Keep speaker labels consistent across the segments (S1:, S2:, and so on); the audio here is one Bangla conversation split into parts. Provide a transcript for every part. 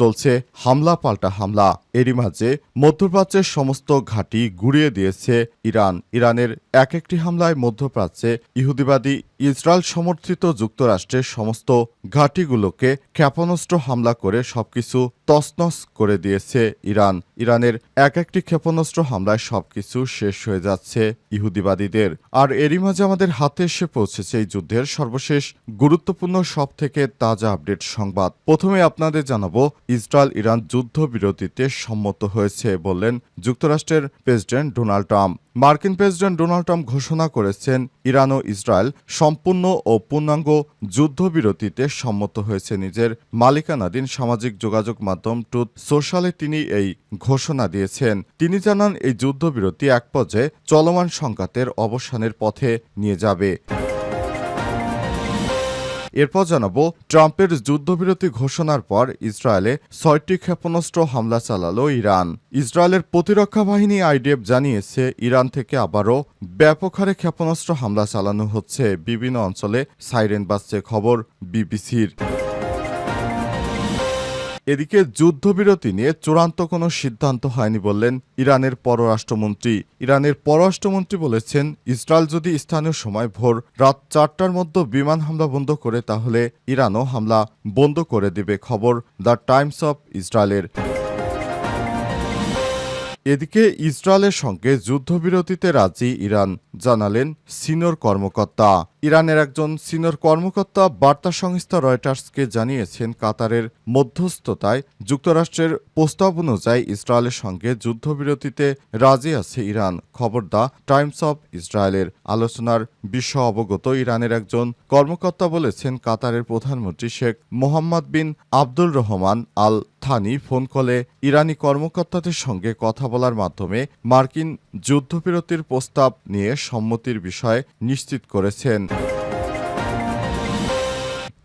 S1: চলছে হামলা পাল্টা হামলা। এরই মাঝে মধ্যপ্রাচ্যের সমস্ত ঘাঁটি গুড়িয়ে দিয়েছে ইরান। ইরানের এক একটি হামলায় মধ্যপ্রাচ্যে ইহুদিবাদী ইসরায়েল সমর্থিত যুক্তরাষ্ট্রের সমস্ত ঘাঁটিগুলোকে ক্ষেপণাস্ত্র হামলা করে সবকিছু তছনছ করে দিয়েছে ইরান। ইরানের এক একটি ক্ষেপণাস্ত্র হামলায় সবকিছু শেষ হয়ে যাচ্ছে ইহুদিবাদীদের। আর এরই মাঝে আমাদের হাতে এসে পৌঁছেছে এই যুদ্ধের সর্বশেষ গুরুত্বপূর্ণ সব থেকে তাজা আপডেট সংবাদ। প্রথমে আপনাদের জানাব ইসরায়েল ইরান যুদ্ধবিরতিতে সম্মত হয়েছে বললেন যুক্তরাষ্ট্রের প্রেসিডেন্ট ডোনাল্ড ট্রাম্প। মার্কিন প্রেসিডেন্ট ডোনাল্ড ট্রাম্প ঘোষণা করেছেন ইরান ও ইসরায়েল সম্পূর্ণ ও পূর্ণাঙ্গ যুদ্ধবিরতিতে সম্মত হয়েছে নিজের মালিকানাধীন সামাজিক যোগাযোগ মাধ্যম টুথ সোশ্যালে তিনি এই ঘোষণা দিয়েছেন। তিনি জানান, এই যুদ্ধবিরতি এক পর্যায়ে চলমান সংঘাতের অবসানের পথে নিয়ে যাবে। এরপর জানাব, ট্রাম্পের যুদ্ধবিরতি ঘোষণার পর ইসরায়েলে ছয়টি ক্ষেপণাস্ত্র হামলা চালালো ইরান। ইসরায়েলের প্রতিরক্ষা বাহিনী আইডিএফ জানিয়েছে, ইরান থেকে আবারও ব্যাপক হারে ক্ষেপণাস্ত্র হামলা চালানো হচ্ছে। বিভিন্ন অঞ্চলে সাইরেন বাজছে খবর বিবিসির। এদিকে যুদ্ধবিরতি নিয়ে চূড়ান্ত কোনো সিদ্ধান্ত হয়নি বললেন ইরানের পররাষ্ট্রমন্ত্রী। ইরানের পররাষ্ট্রমন্ত্রী বলেছেন, ইসরায়েল যদি স্থানীয় সময় ভোর রাত চারটার মধ্যে বিমান হামলা বন্ধ করে, তাহলে ইরানও হামলা বন্ধ করে দেবে, খবর দ্য টাইমস অফ ইসরায়েলের। এদিকে ইসরায়েলের সঙ্গে যুদ্ধবিরতিতে রাজি ইরান, জানালেন সিনিয়র কর্মকর্তা। ইরানের একজন সিনিয়র কর্মকর্তা বার্তা সংস্থা রয়টার্সকে জানিয়েছেন, কাতারের মধ্যস্থতায় যুক্তরাষ্ট্রের প্রস্তাব অনুযায়ী ইসরায়েলের সঙ্গে যুদ্ধবিরতিতে রাজি আছে ইরান। খবর দা টাইমস অব ইসরায়েলের আলোচনার বিষয় অবগত ইরানের একজন কর্মকর্তা বলেছেন, কাতারের প্রধানমন্ত্রী Sheikh Mohammed bin Abdul Rahman Al Thani phone কলে ইরানি কর্মকর্তাদের সঙ্গে কথা বলার মাধ্যমে মার্কিন যুদ্ধবিরতির প্রস্তাব নিয়ে সম্মতির বিষয়ে নিশ্চিত করেছেন।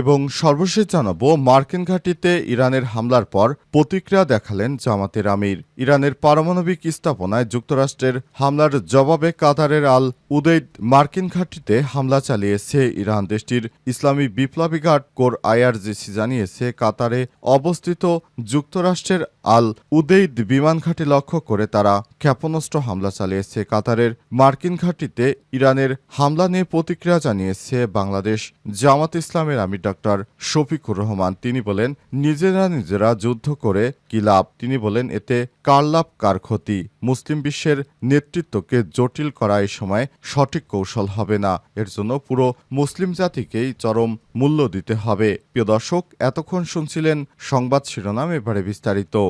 S1: এবং সর্বশেষ জানাব, মার্কিন ঘাঁটিতে ইরানের হামলার পর প্রতিক্রিয়া দেখালেন জামাতের আমির। ইরানের পারমাণবিক স্থাপনায় যুক্তরাষ্ট্রের হামলার জবাবে কাতারের আল উদৈদ মার্কিন ঘাঁটিতে হামলা চালিয়েছে ইরান। দেশটির ইসলামী বিপ্লবী ঘাট কোর আইআরজিসি জানিয়েছে, কাতারে অবস্থিত যুক্তরাষ্ট্রের আল উদেইদ বিমান ঘাঁটি লক্ষ্য করে তারা ক্ষেপণাস্ত্র হামলা চালিয়েছে। কাতারের মার্কিন ঘাঁটিতে ইরানের হামলা নিয়ে প্রতিক্রিয়া জানিয়েছে বাংলাদেশ। জামাত ইসলামের আমির ডক্টর শফিকুর রহমান। তিনি বলেন, নিজেরা নিজেরা যুদ্ধ করে কি লাভ? তিনি বলেন, এতে কার লাভ, কার ক্ষতি? মুসলিম বিশ্বের নেতৃত্বকে জটিল করা এই সময় সঠিক কৌশল হবে না। এর জন্য পুরো মুসলিম জাতিকেই চরম মূল্য দিতে হবে। প্রিয় দর্শক, এতক্ষণ শুনছিলেন সংবাদ শিরোনাম, এবারে বিস্তারিত।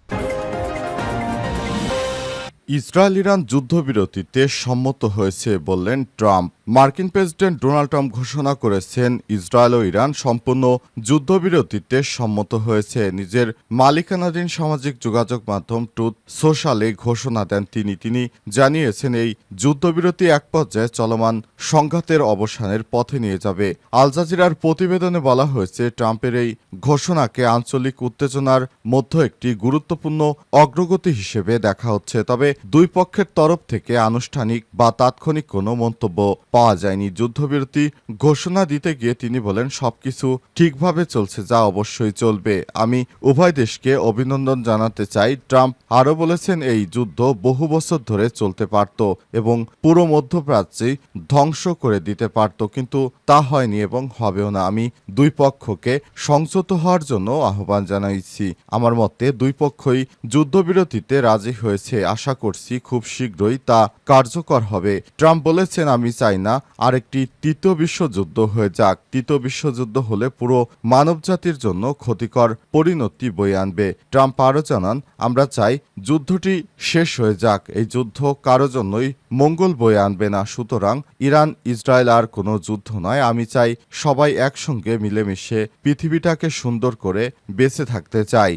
S1: ইসরায়েল ইরান যুদ্ধবিরতিতে সম্মত হয়েছে বললেন ট্রাম্প। মার্কিন প্রেসিডেন্ট ডোনাল্ড ট্রাম্প ঘোষণা করেছেন, ইসরায়েল ও ইরান সম্পূর্ণ যুদ্ধবিরতিতে সম্মত হয়েছে। নিজের মালিকানাধীন সামাজিক যোগাযোগ মাধ্যম টুথ সোশ্যালে ঘোষণা দেন তিনি। তিনি জানিয়েছেন, এই যুদ্ধবিরতি এক পর্যায়ে চলমান সংঘাতের অবসানের পথে নিয়ে যাবে। আল জাজিরার প্রতিবেদনে বলা হয়েছে, ট্রাম্পের এই ঘোষণাকে আঞ্চলিক উত্তেজনার মধ্যে একটি গুরুত্বপূর্ণ অগ্রগতি হিসেবে দেখা হচ্ছে। তবে দুই পক্ষের তরফ থেকে আনুষ্ঠানিক বা তাৎক্ষণিক কোনো মন্তব্য পাওয়া যায়নি। যুদ্ধবিরতি ঘোষণা দিতে গিয়ে তিনি বলেন, সবকিছু ঠিকভাবে চলছে, যা অবশ্যই চলবে। আমি উভয় দেশকে অভিনন্দন জানাতে চাই। ট্রাম্প আরও বলেছেন, এই যুদ্ধ বহু বছর ধরে চলতে পারত এবং পুরো মধ্যপ্রাচ্যে ধ্বংস করে দিতে পারত, কিন্তু তা হয়নি এবং হবেও না। আমি দুই পক্ষকে সংযত হওয়ার জন্য আহ্বান জানাইছি। আমার মতে, দুই পক্ষই যুদ্ধবিরতিতে রাজি হয়েছে। আশা করছি খুব শীঘ্রই তা কার্যকর হবে। ট্রাম্প বলেছেন, আমি চাই না, আরেকটি তৃতীয় বিশ্বযুদ্ধ হয়ে যাক। তৃতীয় বিশ্বযুদ্ধ হলে পুরো মানবজাতির জন্য ক্ষতিকর পরিণতি বয়ে আনবে। ট্রাম্প আরও জানান, আমরা চাই যুদ্ধটি শেষ হয়ে যাক। এই যুদ্ধ কারও জন্যই মঙ্গল বয়ে আনবে না। সুতরাং ইরান, ইসরায়েল আর কোনো যুদ্ধ নয়। আমি চাই সবাই একসঙ্গে মিলেমিশে পৃথিবীটাকে সুন্দর করে বেঁচে থাকতে চাই।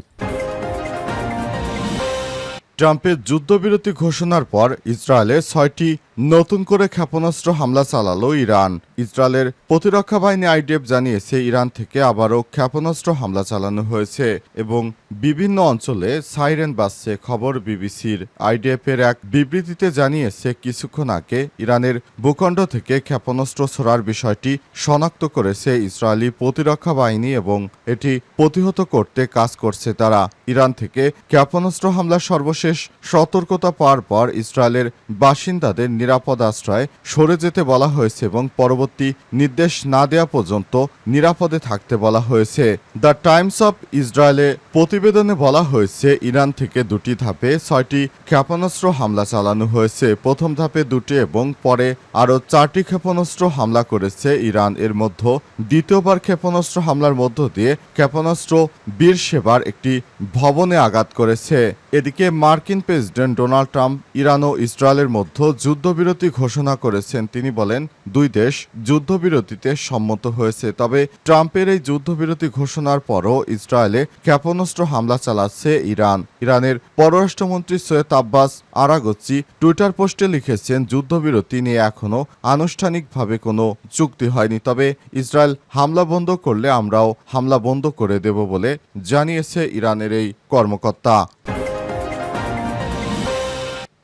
S1: ট্রাম্পের যুদ্ধবিরতি ঘোষণার পর ইসরায়েলে ছয়টি নতুন করে ক্ষেপণাস্ত্র হামলা চালালো ইরান। ইসরায়েলের প্রতিরক্ষা বাহিনী আইডিএফ জানিয়েছে, ইরান থেকে আবারও ক্ষেপণাস্ত্র হামলা চালানো হয়েছে এবং বিভিন্ন অঞ্চলে সাইরেন বাজছে, খবর বিবিসির। আইডিএফ এর এক বিবৃতিতে জানিয়েছে, কিছুক্ষণ আগে ইরানের ভূখণ্ড থেকে ক্ষেপণাস্ত্র ছোড়ার বিষয়টি শনাক্ত করেছে ইসরায়েলি প্রতিরক্ষা বাহিনী এবং এটি প্রতিহত করতে কাজ করছে তারা। ইরান থেকে ক্ষেপণাস্ত্র হামলা সর্বশেষ সতর্কতা পাওয়ার পর ইসরায়েলের বাসিন্দাদের নিরাপদ আশ্রয় সরে যেতে বলা হয়েছে এবং পরবর্তী নির্দেশ না দেওয়া পর্যন্ত নিরাপদে থাকতে বলা হয়েছে। দ্য টাইমস অফ ইসরায়েলে প্রতিবেদনে বলা হয়েছে, ইরান থেকে দুটি ধাপে ছয়টি ক্ষেপণাস্ত্র হামলা চালানো হয়েছে। প্রথম ধাপে দুটি এবং পরে আরও চারটি ক্ষেপণাস্ত্র হামলা করেছে ইরান। এর মধ্যে দ্বিতীয়বার ক্ষেপণাস্ত্র হামলার মধ্য দিয়ে ক্ষেপণাস্ত্র বীর সেবার একটি ভবনে আঘাত করেছে। এদিকে মার্কিন প্রেসিডেন্ট ডোনাল্ড ট্রাম্প ইরান ও ইসরায়েলের মধ্যে যুদ্ধবিরতি ঘোষণা করেছেন। তিনি বলেন, দুই দেশ যুদ্ধবিরতিতে সম্মত হয়েছে। তবে ট্রাম্পের এই যুদ্ধবিরতি ঘোষণার পরও ইসরায়েলে ক্ষেপণাস্ত্র হামলা চালাচ্ছে ইরান। ইরানের পররাষ্ট্রমন্ত্রী সৈয়দ আব্বাস আরাগচ্চি টুইটার পোস্টে লিখেছেন, যুদ্ধবিরতি নিয়ে এখনও আনুষ্ঠানিকভাবে কোনো চুক্তি হয়নি। তবে ইসরায়েল হামলা বন্ধ করলে আমরাও হামলা বন্ধ করে দেব বলে জানিয়েছে ইরানের এই কর্মকর্তা।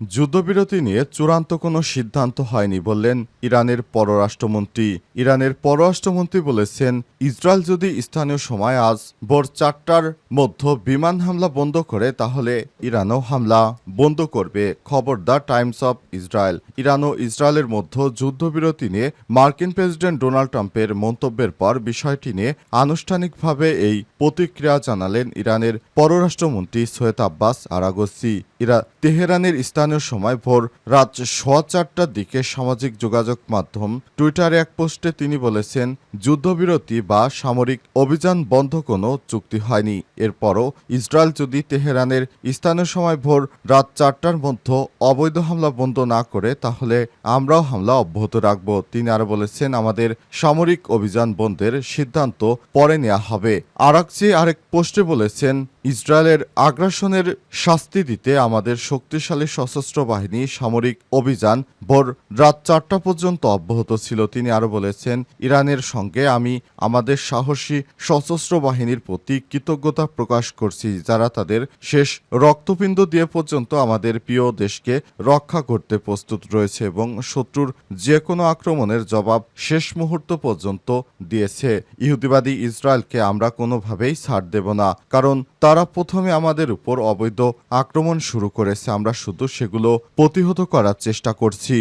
S1: যুদ্ধবিরতি নিয়ে চূড়ান্ত কোনো সিদ্ধান্ত হয়নি বললেন ইরানের পররাষ্ট্রমন্ত্রী। ইরানের পররাষ্ট্রমন্ত্রী বলেছেন, ইসরায়েল যদি স্থানীয় সময় আজ ভোর চারটার মধ্যে বিমান হামলা বন্ধ করে, তাহলে ইরানও হামলা বন্ধ করবে খবর the Times of Israel. Iran ও ইসরায়েলের মধ্যে যুদ্ধবিরতি নিয়ে মার্কিন প্রেসিডেন্ট ডোনাল্ড ট্রাম্পের মন্তব্যের পর বিষয়টি নিয়ে আনুষ্ঠানিকভাবে এই প্রতিক্রিয়া জানালেন ইরানের পররাষ্ট্রমন্ত্রী সৈয়দ আব্বাস আরাগসি। ইরা তেহরানের স্থানীয় সময় ভোর রাত সোয়া চারটার দিকে সামাজিক যোগাযোগ মাধ্যম টুইটারে এক পোস্টে তিনি বলেছেন, যুদ্ধবিরতি বা সামরিক অভিযান বন্ধ কোনো চুক্তি হয়নি। এরপরও ইসরায়েল যদি তেহরানের স্থানীয় সময় ভোর রাত চারটার মধ্যে অবৈধ হামলা বন্ধ না করে, তাহলে আমরাও হামলা অব্যাহত রাখব। তিনি আরও বলেছেন, আমাদের সামরিক অভিযান বন্ধের সিদ্ধান্ত পরে নেওয়া হবে। আরাকচি আরেক পোস্টে বলেছেন, ইসরায়েলের আগ্রাসনের শাস্তি দিতে আমাদের শক্তিশালী সশস্ত্র বাহিনী সামরিক অভিযান ভোর রাত চারটা পর্যন্ত অব্যাহত ছিল। তিনি আরও বলেছেন, ইরানের সঙ্গে আমি আমাদের সাহসী সশস্ত্র বাহিনীর প্রতি কৃতজ্ঞতা প্রকাশ করছি, যারা তাদের শেষ রক্তপিণ্ড দিয়ে পর্যন্ত আমাদের প্রিয় দেশকে রক্ষা করতে প্রস্তুত রয়েছে এবং শত্রুর যে কোনো আক্রমণের জবাব শেষ মুহূর্ত পর্যন্ত দিয়েছে। ইহুদিবাদী ইসরায়েলকে আমরা কোনোভাবেই ছাড় দেব না, কারণ তারা প্রথমে আমাদের উপর অবৈধ আক্রমণ শুরু করেছে, আমরা শুধু সেগুলো প্রতিহত করার চেষ্টা করছি।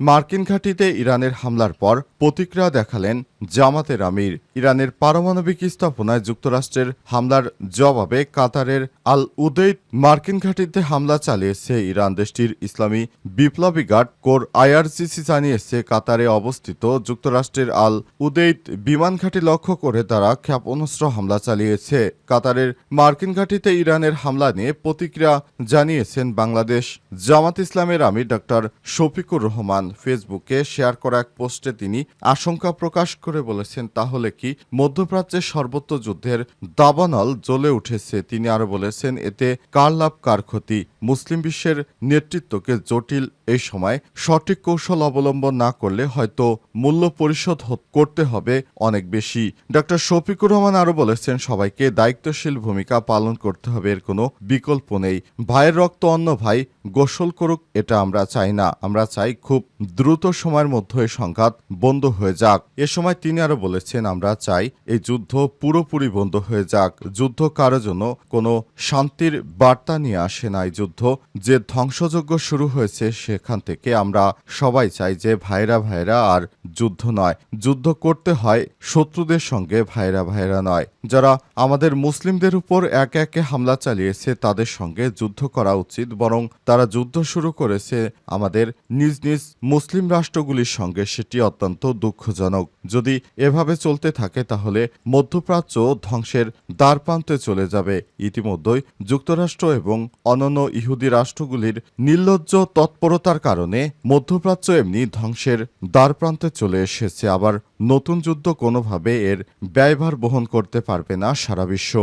S1: মার্কিন ঘাঁটিতে ইরানের হামলার পর প্রতিক্রিয়া দেখালেন জামাতের আমির ইরানের পারমাণবিক স্থাপনায় যুক্তরাষ্ট্রের হামলার জবাবে কাতারের আল উদৈত মার্কিন ঘাঁটিতে হামলা চালিয়েছে ইরান দেশটির ইসলামী বিপ্লবী গার্ড কোর আইআরসিসি জানিয়েছে, কাতারে অবস্থিত যুক্তরাষ্ট্রের আল উদৈত বিমান ঘাঁটি লক্ষ্য করে তারা ক্ষেপণাস্ত্র হামলা চালিয়েছে। কাতারের মার্কিন ঘাঁটিতে ইরানের হামলা নিয়ে প্রতিক্রিয়া জানিয়েছেন বাংলাদেশ জামাত ইসলামের আমির ডক্টর শফিকুর রহমান। ফেসবুকে শেয়ার করা এক পোস্টে তিনি আশঙ্কা প্রকাশ করে বলেছেন, তাহলে কি মধ্যপ্রাচ্যের সর্বত্র যুদ্ধের দাবানল জ্বলে উঠেছে? তিনি আরও বলেছেন, এতে কার লাভ, কার ক্ষতি? মুসলিম বিশ্বের নেতৃত্বকে জটিল এই সময় সঠিক কৌশল অবলম্বন না করলে হয়তো মূল্য পরিশোধ করতে হবে অনেক বেশি। ডক্টর শফিকুর রহমান আরও বলেছেন, সবাইকে দায়িত্বশীল ভূমিকা পালন করতে হবে, এর কোনো বিকল্প নেই। ভাইয়ের রক্ত অন্য ভাই, গোসল করুক, এটা আমরা চাই না। আমরা চাই খুব দ্রুত সময়ের মধ্যে সংঘাত বন্ধ হয়ে যাক। এ সময় তিনি আরও বলেছেন, আমরা চাই এই যুদ্ধ পুরোপুরি বন্ধ হয়ে যাক। যুদ্ধ কারও জন্য কোনো শান্তির বার্তা নিয়ে আসে না। এই যুদ্ধ যে ধ্বংসযজ্ঞ শুরু হয়েছে সেখান থেকে আমরা সবাই চাই যে ভাইরা ভাইরা আর যুদ্ধ নয়। যুদ্ধ করতে হয় শত্রুদের সঙ্গে, ভাইরা ভাইরা নয়। যারা আমাদের মুসলিমদের উপর একে একে হামলা চালিয়েছে, তাদের সঙ্গে যুদ্ধ করা উচিত। বরং তারা যুদ্ধ শুরু করেছে আমাদের নিজ নিজ মুসলিম রাষ্ট্রগুলির সঙ্গে, সেটি অত্যন্ত দুঃখজনক। যদি এভাবে চলতে থাকে, তাহলে মধ্যপ্রাচ্য ধ্বংসের দ্বারপ্রান্তে চলে যাবে। ইতিমধ্যেই যুক্তরাষ্ট্র এবং অন্যান্য ইহুদি রাষ্ট্রগুলির নির্লজ্জ তৎপরতার কারণে মধ্যপ্রাচ্য এমনি ধ্বংসের দ্বারপ্রান্তে চলে এসেছে। আবার নতুন যুদ্ধ কোনোভাবে এর ব্যয়ভার বহন করতে পারবে না সারা বিশ্ব।